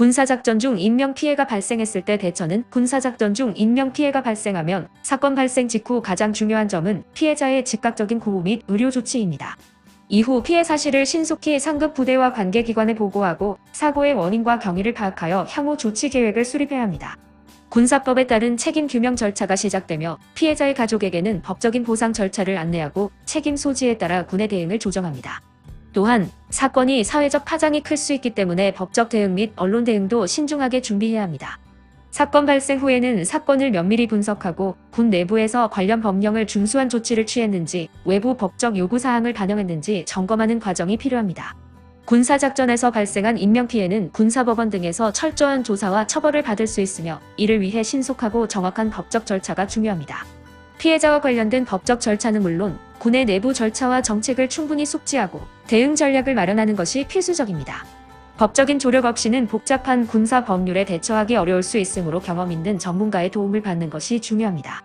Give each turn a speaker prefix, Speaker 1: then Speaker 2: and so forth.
Speaker 1: 군사작전 중 인명피해가 발생했을 때 대처는 군사작전 중 인명피해가 발생하면 사건 발생 직후 가장 중요한 점은 피해자의 즉각적인 구호 및 의료 조치입니다. 이후 피해 사실을 신속히 상급 부대와 관계기관에 보고하고 사고의 원인과 경위를 파악하여 향후 조치 계획을 수립해야 합니다. 군사법에 따른 책임 규명 절차가 시작되며 피해자의 가족에게는 법적인 보상 절차를 안내하고 책임 소지에 따라 군의 대응을 조정합니다. 또한 사건이 사회적 파장이 클 수 있기 때문에 법적 대응 및 언론 대응도 신중하게 준비해야 합니다. 사건 발생 후에는 사건을 면밀히 분석하고 군 내부에서 관련 법령을 준수한 조치를 취했는지 외부 법적 요구사항을 반영했는지 점검하는 과정이 필요합니다. 군사작전에서 발생한 인명피해는 군사법원 등에서 철저한 조사와 처벌을 받을 수 있으며 이를 위해 신속하고 정확한 법적 절차가 중요합니다. 피해자와 관련된 법적 절차는 물론 군의 내부 절차와 정책을 충분히 숙지하고 대응 전략을 마련하는 것이 필수적입니다. 법적인 조력 없이는 복잡한 군사 법률에 대처하기 어려울 수 있으므로 경험 있는 전문가의 도움을 받는 것이 중요합니다.